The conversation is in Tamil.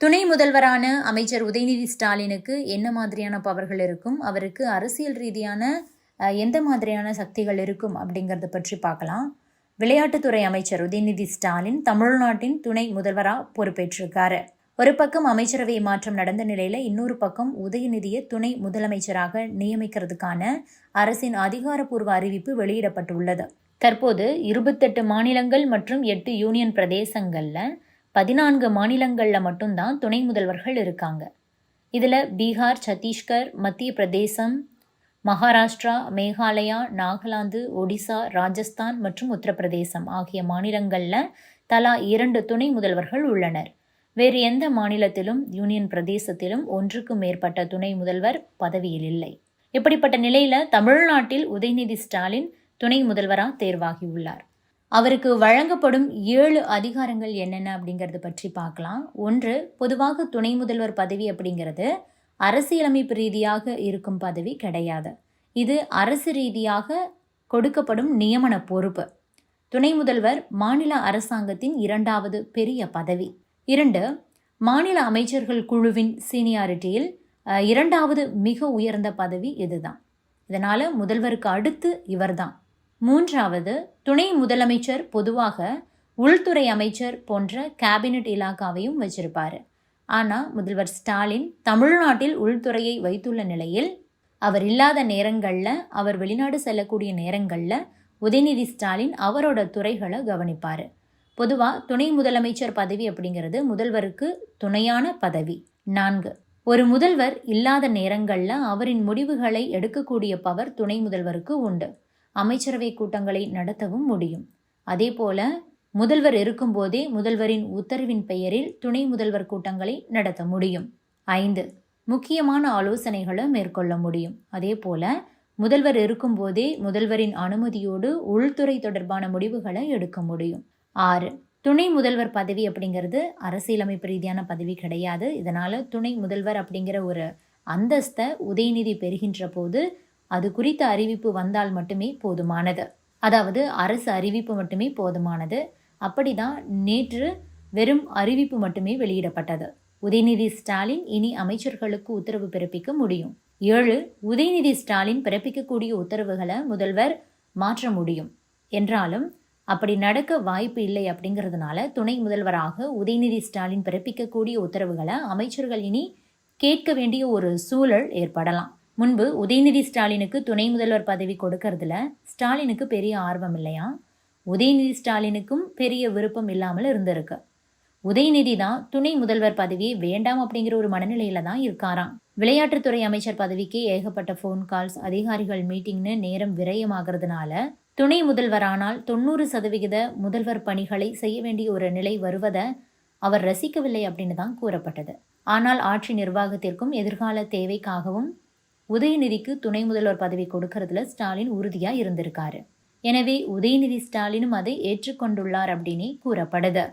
துணை முதல்வரான அமைச்சர் உதயநிதி ஸ்டாலினுக்கு என்ன மாதிரியான பவர்கள் இருக்கும்? அவருக்கு அரசியல் ரீதியான எந்த மாதிரியான சக்திகள் இருக்கும் அப்படிங்கிறத பற்றி பார்க்கலாம். விளையாட்டுத்துறை அமைச்சர் உதயநிதி ஸ்டாலின் தமிழ்நாட்டின் துணை முதல்வராக பொறுப்பேற்றிருக்காரு. ஒரு பக்கம் அமைச்சரவை மாற்றம் நடந்த நிலையில் இன்னொரு பக்கம் உதயநிதியை துணை முதலமைச்சராக நியமிக்கிறதுக்கான அரசின் அதிகாரப்பூர்வ அறிவிப்பு வெளியிடப்பட்டுள்ளது. தற்போது இருபத்தெட்டு மாநிலங்கள் மற்றும் எட்டு யூனியன் பிரதேசங்களில் பதினான்கு மாநிலங்களில் மட்டும்தான் துணை முதல்வர்கள் இருக்காங்க. இதில் பீகார் சத்தீஸ்கர் மத்திய பிரதேசம் மகாராஷ்டிரா மேகாலயா நாகாலாந்து ஒடிசா ராஜஸ்தான் மற்றும் உத்தரப்பிரதேசம் ஆகிய மாநிலங்களில் தலா இரண்டு துணை முதல்வர்கள் உள்ளனர். வேறு எந்த மாநிலத்திலும் யூனியன் பிரதேசத்திலும் ஒன்றுக்கும் மேற்பட்ட துணை முதல்வர் பதவியில் இல்லை. இப்படிப்பட்ட நிலையில் தமிழ்நாட்டில் உதயநிதி ஸ்டாலின் துணை முதல்வராக தேர்வாகியுள்ளார் அவருக்கு வழங்கப்படும் ஏழு அதிகாரங்கள் என்னென்ன அப்படிங்கிறத பற்றி பார்க்கலாம். ஒன்று பொதுவாக துணை முதல்வர் பதவி அப்படிங்கிறது அரசியலமைப்பு ரீதியாக இருக்கும் பதவி கிடையாது. இது அரசு ரீதியாக கொடுக்கப்படும் நியமன பொறுப்பு. துணை முதல்வர் மாநில அரசாங்கத்தின் இரண்டாவது பெரிய பதவி. இரண்டு மாநில அமைச்சர்கள் குழுவின் சீனியாரிட்டியில் இரண்டாவது மிக உயர்ந்த பதவி இதுதான். இதனால் முதல்வருக்கு அடுத்து இவர்தான். மூன்றாவது துணை முதலமைச்சர் பொதுவாக உள்துறை அமைச்சர் போன்ற கேபினெட் இலாக்காவையும் வச்சிருப்பார். ஆனால் முதல்வர் ஸ்டாலின் தமிழ்நாட்டில் உள்துறையை வைத்துள்ள நிலையில் அவர் இல்லாத நேரங்களில் அவர் வெளிநாடு செல்லக்கூடிய நேரங்களில் உதயநிதி ஸ்டாலின் அவரோட துறைகளை கவனிப்பார். பொதுவாக துணை முதலமைச்சர் பதவி அப்படிங்கிறது முதல்வருக்கு துணையான பதவி. நான்கு ஒரு முதல்வர் இல்லாத நேரங்களில் அவரின் முடிவுகளை எடுக்கக்கூடிய பவர் துணை முதல்வருக்கு உண்டு. அமைச்சரவை கூட்டங்களை நடத்தவும் முடியும். அதேபோல முதல்வர் இருக்கும்போதே முதல்வரின் உத்தரவின் பெயரில் துணை முதல்வர் கூட்டங்களை நடத்த முடியும். ஐந்து. முக்கியமான ஆலோசனைகளை மேற்கொள்ள முடியும். அதேபோல முதல்வர் இருக்கும்போதே முதல்வரின் அனுமதியோடு உள்துறை தொடர்பான முடிவுகளை எடுக்க முடியும். ஆறு. துணை முதல்வர் பதவி அப்படிங்கிறது அரசியலமைப்பு ரீதியான பதவி கிடையாது. இதனால் துணை முதல்வர் அப்படிங்கிற ஒரு அந்தஸ்தை உதயநிதி பெறுகின்ற போது அது குறித்த அறிவிப்பு வந்தால் மட்டுமே போதுமானது. அதாவது அரசு அறிவிப்பு மட்டுமே போதுமானது. அப்படிதான் நேற்று வெறும் அறிவிப்பு மட்டுமே வெளியிடப்பட்டது. உதயநிதி ஸ்டாலின் இனி அமைச்சர்களுக்கு உத்தரவு பிறப்பிக்க முடியும். ஏழு உதயநிதி ஸ்டாலின் பிறப்பிக்கக்கூடிய உத்தரவுகளை முதல்வர் மாற்ற முடியும். என்றாலும் அப்படி நடக்க வாய்ப்பு இல்லை அப்படிங்கிறதுனால துணை முதல்வராக உதயநிதி ஸ்டாலின் பிறப்பிக்கக்கூடிய உத்தரவுகளை அமைச்சர்கள் இனி கேட்க வேண்டிய ஒரு சூழல் ஏற்படலாம். முன்பு உதயநிதி ஸ்டாலினுக்கு துணை முதல்வர் பதவி கொடுக்கறதுல ஸ்டாலினுக்கு பெரிய ஆர்வம் இல்லையா? உதயநிதி ஸ்டாலினுக்கும் பெரிய விருப்பம் இல்லாமல் இருந்திருக்கு. உதயநிதி தான் துணை முதல்வர் பதவியை வேண்டாம் அப்படிங்கிற ஒரு மனநிலையில தான் இருக்காராம். விளையாட்டுத்துறை அமைச்சர் பதவிக்கு ஏகப்பட்ட ஃபோன் கால்ஸ் அதிகாரிகள் மீட்டிங்னு நேரம் விரயமாகிறதுனால துணை முதல்வரானால் தொண்ணூறு சதவிகித முதல்வர் பணிகளை செய்ய வேண்டிய ஒரு நிலை வருவதை அவர் ரசிக்கவில்லை அப்படின்னு தான் கூறப்பட்டது. ஆனால் ஆட்சி நிர்வாகத்திற்கும் எதிர்கால தேவைக்காகவும் உதயநிதிக்கு துணை முதல்வர் பதவி கொடுக்கறதுல ஸ்டாலின் உறுதியா இருந்திருக்காரு. எனவே உதயநிதி ஸ்டாலினும் அதை ஏற்றுக்கொண்டுள்ளார் அப்படின்னே கூறப்படுது.